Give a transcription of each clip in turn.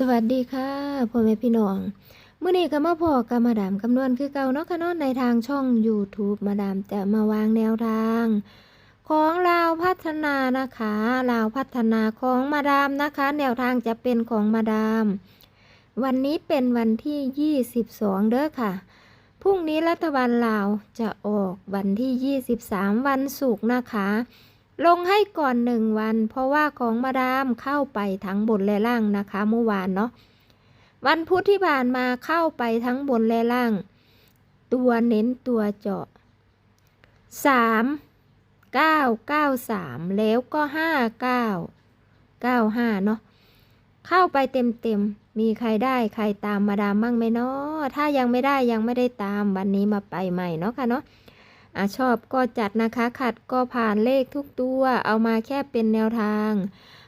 สวัสดีค่ะพ่อแม่พี่น้องเมื้อนี้ก็มาพอกับมาดามคำนวณคือเก่าเนาะค่ะเนาะในทางช่อง YouTube มาดามจะมาวางแนวทาง ของลาวพัฒนานะคะลาวพัฒนาของมาดามนะคะ แนวทางจะเป็นของมาดาม วันนี้เป็นวันที่ 22 เด้อค่ะพรุ่งนี้รัฐบาลลาวจะออกวันที่ 23 วันศุกร์นะคะ ลงให้ก่อนหนึ่งวัน เพราะว่าของมาดามเข้าไปทั้งบนและล่างนะคะเมื่อวานเนาะวันพุธที่ผ่านมาเข้าไปทั้งบนและล่าง ตัวเน้นตัวเจาะสามเก้าเก้าสามแล้วก็ห้าเก้าเก้าห้าเนาะเข้าไปเต็มเต็มมีใครได้ใครตามมาดามบ้างไหมเนาะถ้ายังไม่ได้ยังไม่ได้ตามวันนี้มาไปใหม่เนาะค่ะเนาะ อชอบก็จัดนะคะ ขัดก็ผ่านเลขทุกตัว เอามาแค่เป็นแนวทาง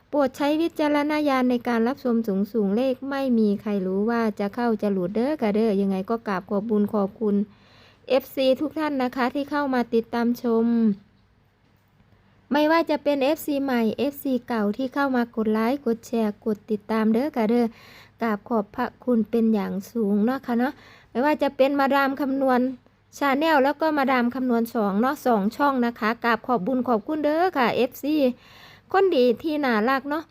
โปรดใช้วิจารณญาณในการรับชมสูงสูงๆเลขไม่มีใครรู้ว่าจะเข้าจะหลุดเด้อกะเด้อยังไงก็กราบขอบบุญขอบคุณ FC ทุกท่านนะคะที่เข้ามาติดตามชม ไม่ว่าจะเป็น FC ใหม่ FC เก่าที่เข้ามากดไลค์กดแชร์กดติดตามเด้อกะเด้อกราบขอบพระคุณเป็นอย่างสูงเนาะค่ะเนาะไม่ว่าจะเป็นมาดามคำนวณ ชาแนลแล้วก็มาดามคำนวณสองเนาะสองช่องนะคะกราบขอบบุญขอบคุณเด้อค่ะ FC คนดีที่น่ารักเนาะ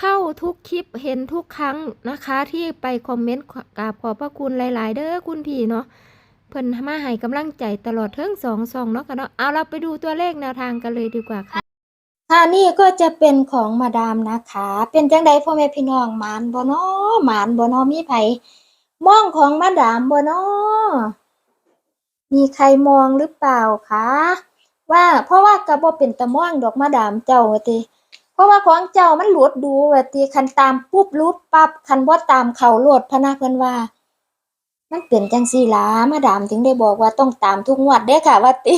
เข้าทุกคลิปเห็นทุกครั้งนะคะที่ไปคอมเมนต์กราบขอบพระคุณหลาย ๆ เด้อคุณพี่เนาะเพิ่นมาให้กำลังใจตลอดเทิงสองสองเนาะค่ะเนาะเอาเราไปดูตัวเลขแนวทางกันเลยดีกว่าค่ะค่ะนี่ก็จะเป็นของมาดามนะคะ เป็นจังใดพ่อแม่พี่น้องหมานบ่นอหมานบ่นอมีไผมองของมาดามบ่นอ มีใครมองหรือเปล่าคะว่าเพราะว่ากระบ่เป็นตะม่องดอกมาดามเจ้าว่าติเพราะว่าของเจ้ามันหลุดดูว่าติคันตามปุ๊บหลุดปั๊บคันบ่าตามเขาโลดพะนะเพิ่นว่า มันเป็นจังซี่ล่ะมาดามถึงได้บอกว่าต้องตามทุกงวดเด้อค่ะว่าติ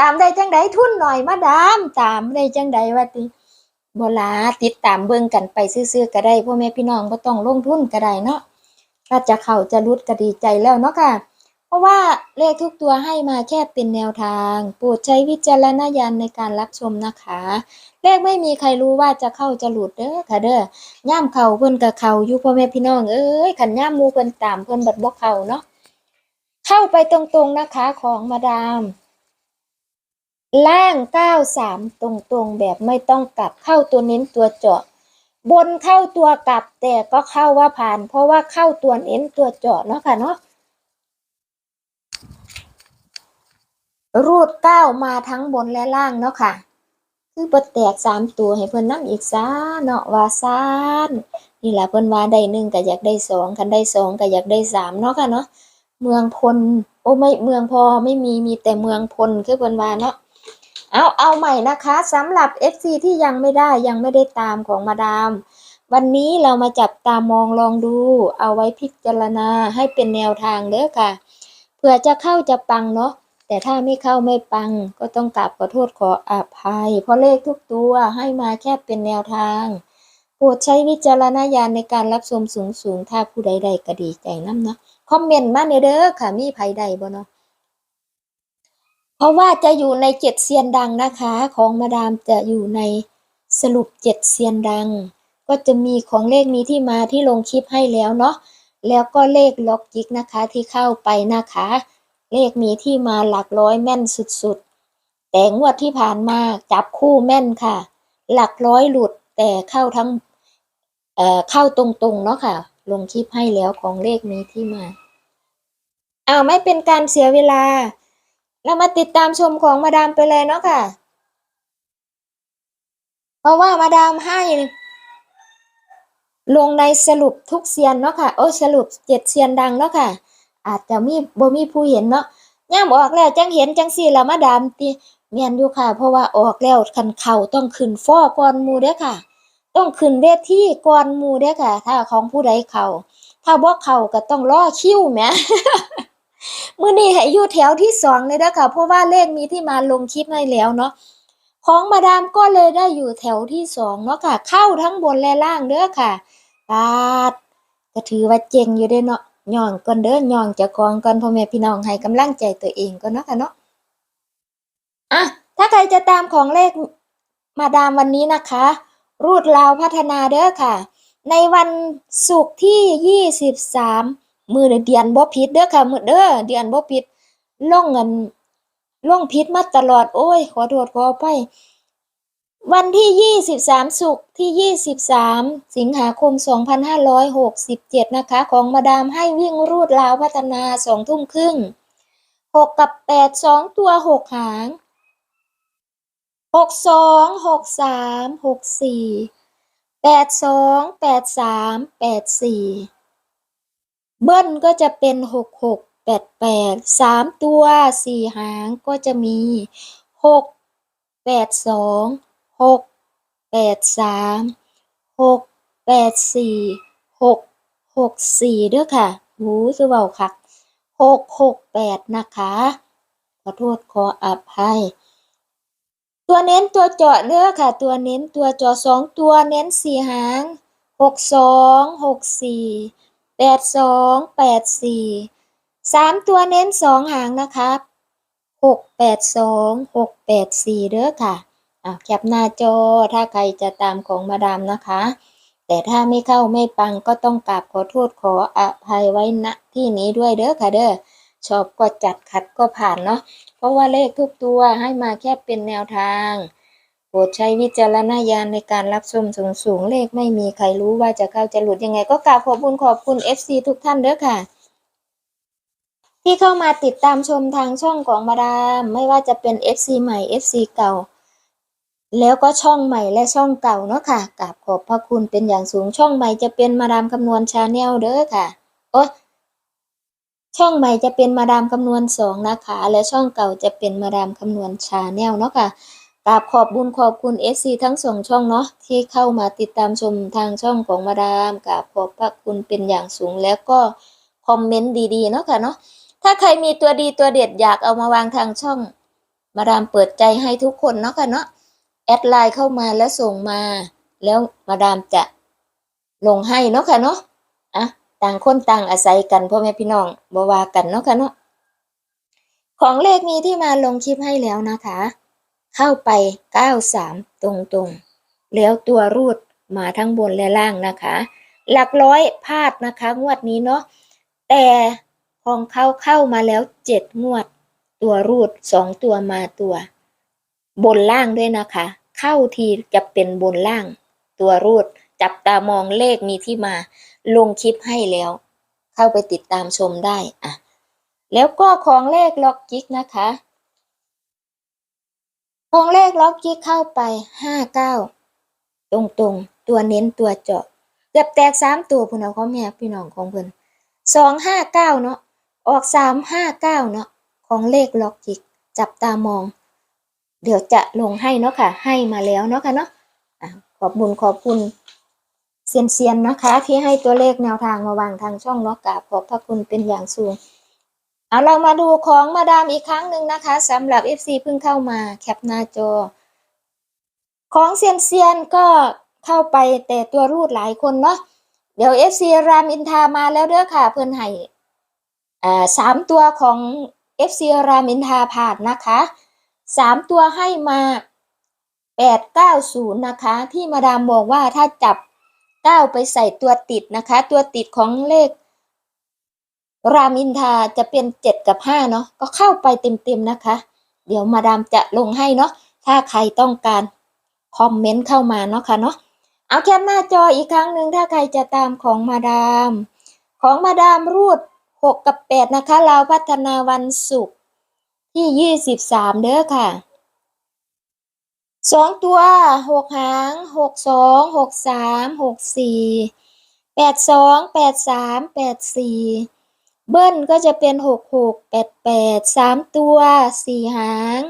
ตามได้จังใดทุนหน่อยมาดาม ตามได้จังใดว่าติบ่ลาติดตามเบิ่งกันไปซื่อๆก็ได้พ่อแม่พี่น้องบ่ต้องลงทุนก็ได้เนาะถ้าจะเข้าจะรุดก็ดีใจแล้วเนาะค่ะ ราะว่าเลขทุกตัวให้มาแค่เป็นแนวทาง โปรดใช้วิจารณญาณในการรับชมนะคะ เลขไม่มีใครรู้ว่าจะเข้าจะหลุดเด้อค่ะเด้อย่ามเข้าเพิ่นก็เขาอยู่พ่อแม่พี่น้องเอ้ยคันย่ามมูเพิ่นตามเพิ่นบัดบ่เขาเนาะเข้าไปตรงๆนะคะของมาดาม ล่าง93ตรงๆแบบไม่ต้องกลับเข้าตัวเน้นตัวเจาะ บนเข้าตัวกลับแต่ก็เข้าว่าผ่าน เพราะว่าเข้าตัวเน้นตัวเจาะเนาะค่ะเนาะ รูดเก้ามาทั้งบนและล่างเนาะค่ะ คือบ่แตกสามตัวให้เพิ่นนํอีกซาเนาะว่าซานนี่แหละเพิ่นว่าได้หนึ่งก็อยากได้สองคันได้สองก็อยากได้สามเนาะค่ะเนาะเมืองพลโอ้ไม่เมืองพอไม่มีมีแต่เมืองพลคือเพิ่นว่าเนาะเอาเอาใหม่นะคะสำหรับ FC ที่ยังไม่ได้ยังไม่ได้ตามของมาดามวันนี้เรามาจับตามองลองดู เอาไว้พิจารณาให้เป็นแนวทางเด้อค่ะ เผื่อจะเข้าจะปังเนาะ แต่ถ้าไม่เข้าไม่ปังก็ต้องกราบขอโทษขออภัย เพราะเลขทุกตัวให้มาแค่เป็นแนวทางโปรดใช้วิจารณญาณในการรับชมสูงสูงๆถ้าผู้ใดๆก็ดีใจน้ำเนาะคอมเมนต์มาเด้อค่ะมีไผใดบ่เนาะเพราะว่าจะอยู่ในเจ็ดเซียนดังนะคะ ของมาดามจะอยู่ในสรุปเจ็ดเซียนดัง ก็จะมีของเลขนี้ที่มาที่ลงคลิปให้แล้วเนาะแล้วก็เลขล็อกจิกนะคะที่เข้าไปนะคะ เลขมีที่มาหลักร้อยแม่นสุดๆ แต่งวดที่ผ่านมาจับคู่แม่นค่ะ หลักร้อยหลุดแต่เข้าทั้งเอ่อเข้าตรงๆเนาะค่ะ ลงคลิปให้แล้วของเลขนี้ที่มาเอาไม่เป็นการเสียเวลา เรามาติดตามชมของมาดามไปเลยเนาะค่ะ เพราะว่ามาดามให้ ลงในสรุปทุกเซียนเนาะค่ะ โอ้สรุปเจ็ดเซียนดังเนาะค่ะ อาจจะมีบ่มีผู้เห็นเนาะย่ามออกแล้วจังเห็นจังสี่ละมาดามติเมียนอยู่ค่ะ เพราะว่าออกแล้วคันเข่าต้องขึ้นฟ้อก่อนมูเด้อค่ะ ต้องขึ้นเวทีก่อนมูเด้อค่ะ ถ้าของผู้ใดเข่าถ้าบ่เข่าก็ต้องรอคิวแหมมื้อนี้ให้อยู่แถวที่สองเลยเด้อค่ะเพราะว่าเลขมีที่มาลงคลิปให้แล้วเนาะของมาดามก็เลยได้อยู่แถวที่สองเนาะค่ะ เข้าทั้งบนและล่างเด้อค่ะปาดก็ถือว่าเจ๋งอยู่เด้เนาะ ย่องก่อนเด้อย่องจะกองก่อนพ่อแม่พี่น้องให้กำลังใจตัวเองก่อนเนาะค่ะเนาะอะถ้าใครจะตามของเลขมาดามวันนี้นะคะ รูดลาวพัฒนาเด้อค่ะ ในวันศุกร์ที่ 23 มือเดือนบ่ผิดเด้อค่ะ มือเด้อเดือนบ่ผิดล่องเงินล่องผิดมาตลอดโอ้ย ขอโทษขออภัย วันที่ 23ศุกที่ 23 สิงหาคม 2567 นะคะ ของมาดามให้วิ่งรูดลาวพัฒนาสองทุ่มครึ่ง 6 กับ 8 2 ตัว 6 หาง 6 2 6 3 6 4แปดสองแปดสามแปดสี่เบิ้ลก็จะเป็นหกหกแปดแปดสามตัวสี่หางก็จะมีหกแปดสอง หกแปดสามหกแปดสี่หกหกสี่เด้อค่ะหูคือเบาคักหกหกแปดนะคะ ขอโทษขออภัยตัวเน้นตัวเจาะเนื้อค่ะ ตัวเน้นตัวเจาะสองตัวเน้นสี่หางหกสองหกสี่แปดสองแปดสี่สามตัวเน้นสองหางนะคะหกแปดสองหกแปดสี่เด้อค่ะ อะแคปหน้าจอถ้าใครจะตามของมาดามนะคะ แต่ถ้าไม่เข้าไม่ปังก็ต้องกราบขอโทษขออภัยไว้ณที่นี้ด้วยเด้อค่ะเด้อชอบก็จัดขัดก็ผ่านเนาะเพราะว่าเลขทุกตัวให้มาแค่เป็นแนวทางโปรดใช้วิจารณญาณในการรับชมสูงสูงเลขไม่มีใครรู้ว่าจะเข้าจะหลุดยังไง ก็กราบขอบคุณขอบคุณ FC ทุกท่านเด้อค่ะที่เข้ามาติดตามชมทางช่องของมาดาม ไม่ว่าจะเป็น FC ใหม่ FC เก่า แล้วก็ช่องใหม่และช่องเก่าเนาะค่ะกราบขอบพระคุณเป็นอย่างสูงช่องใหม่จะเป็นมาดามคำนวณชาแนลเด้อค่ะโอ๊ยช่องใหม่จะเป็นมาดามคำนวณสองนะคะ และช่องเก่าจะเป็นมาดามคำนวณชาแนลเนาะค่ะกราบขอบบุญขอบคุณ FC ทั้งสองช่องเนาะที่เข้ามาติดตามชมทางช่องของมาดามกราบขอบพระคุณเป็นอย่างสูงแล้วก็คอมเมนต์ดีๆเนาะค่ะเนาะถ้าใครมีตัวดีตัวเด็ดอยากเอามาวางทางช่อง มาดามเปิดใจให้ทุกคนเนาะค่ะเนาะ แอดไลน์เข้ามาแล้วส่งมา แล้วมาดามจะลงให้เนาะค่ะเนาะอะต่างคนต่างอาศัยกันพ่อแม่พี่น้องบ่ว่ากันเนาะค่ะเนาะของเลขมีที่มาลงคลิปให้แล้วนะคะ เข้าไป 93 ตรงๆแล้วตัวรูดมาทั้งบนและล่างนะคะ หลักร้อยพลาดนะคะ งวดนี้เนาะแต่ของเข้าเข้ามาแล้ว 7 งวด ตัวรูด 2 ตัวมาตัว บนล่างด้วยนะคะ เข้าทีจะเป็นบนล่าง ตัวรูด จับตามองเลขมีที่มา ลงคลิปให้แล้ว เข้าไปติดตามชมได้อะแล้วก็ของเลขล็อกจิกนะคะ ของเลขล็อกจิกเข้าไปห้าเก้าตรงตรงๆตัวเน้นตัวเจาะเกือบแตกสามตัวพุ่นเอาขอแม่พี่น้องของเพิ่นสองห้าเก้าเนาะออกสามห้าเก้าเนาะของเลขล็อกจิกจับตามอง เดี๋ยวจะลงให้เนาะค่ะ ให้มาแล้วเนาะค่ะเนาะขอบบุญขอบคุณเซียนเซียนนะคะ ที่ให้ตัวเลขแนวทางมาวางทางช่องเนาะกราบขอบพระคุณเป็นอย่างสูงเอาเรามาดูของมาดามอีกครั้งหนึ่งนะคะสำหรับ FC เพิ่งเข้ามาแคปหน้าจอ ของเซียนเซียนก็เข้าไปแต่ตัวรูดหลายคนเนาะเดี๋ยว FC รามอินทามาแล้วเด้อค่ะ เพื่อนให้อ่สามตัวของ FC รามอินทาผ่านนะคะ สามตัวให้มาแปดเก้าศูนย์นะคะ ที่มาดามบอกว่าถ้าจับเก้าไปใส่ตัวติดนะคะ ตัวติดของเลข รามอินทาจะเป็นเจ็ดกับห้าเนาะก็เข้าไปเต็มๆนะคะ เดี๋ยวมาดามจะลงให้เนาะถ้าใครต้องการคอมเมนต์เข้ามาเนาะค่ะเนาะเอาแคปหน้าจออีกครั้งหนึ่งถ้าใครจะตามของมาดาม ของมาดามรูดหกกับแปดนะคะ เราวพัฒนาวันศุกร์ ที่ยี่สิบสามเด้อค่ะสองตัวหกหางหกสองหกสามหกสี่แปดสองแปดสามแปดสี่เบิ้ลก็จะเป็นหกหกแปดแปดสามตัวสี่หาง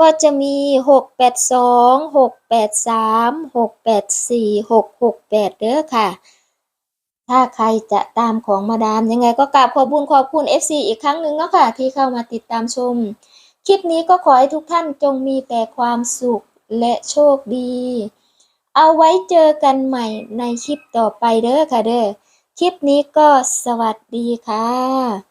ก็จะมีหกแปดสองหกแปดสามหกแปดสี่หกหกแปดเด้อค่ะ ถ้าใครจะตามของมาดาม ยังไงก็กราบขอบคุณขอบคุณ FC อีกครั้งหนึ่งเนาะค่ะ ที่เข้ามาติดตามชม คลิปนี้ก็ขอให้ทุกท่านจงมีแต่ความสุขและโชคดี เอาไว้เจอกันใหม่ในคลิปต่อไปเด้อค่ะเด้อคลิปนี้ก็สวัสดีค่ะ